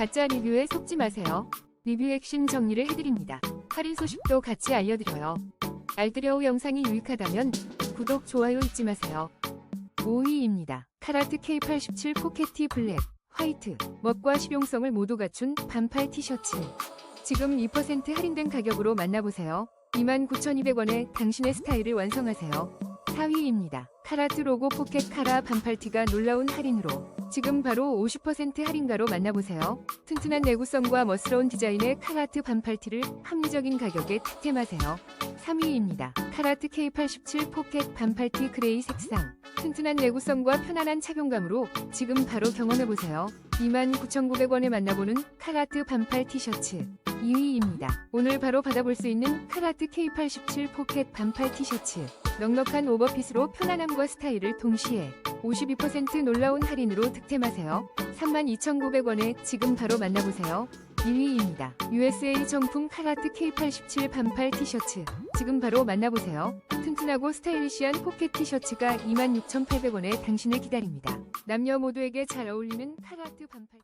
가짜 리뷰에 속지 마세요. 리뷰 핵심 정리를 해드립니다. 할인 소식도 같이 알려드려요. 알뜰여우 영상이 유익하다면 구독, 좋아요 잊지 마세요. 5위입니다. 카라트 K87 포켓티 블랙, 화이트, 멋과 실용성을 모두 갖춘 반팔 티셔츠. 지금 2% 할인된 가격으로 만나보세요. 29,200원에 당신의 스타일을 완성하세요. 4위입니다. 카라트 로고 포켓 카라 반팔티가 놀라운 할인으로 지금 바로 50% 할인가로 만나보세요. 튼튼한 내구성과 멋스러운 디자인의 카라트 반팔티를 합리적인 가격에 득템하세요. 3위입니다. 카라트 K87 포켓 반팔티 그레이 색상. 튼튼한 내구성과 편안한 착용감으로 지금 바로 경험해보세요. 29,900원에 만나보는 카라트 반팔 티셔츠. 2위입니다. 오늘 바로 받아볼 수 있는 카라트 K87 포켓 반팔 티셔츠. 넉넉한 오버핏으로 편안함과 스타일을 동시에 52% 놀라운 할인으로 득템하세요. 32,900원에 지금 바로 만나보세요. 1위입니다. USA 정품 카라트 K87 반팔 티셔츠. 지금 바로 만나보세요. 튼튼하고 스타일리시한 포켓 티셔츠가 26,800원에 당신을 기다립니다. 남녀 모두에게 잘 어울리는 카라트 반팔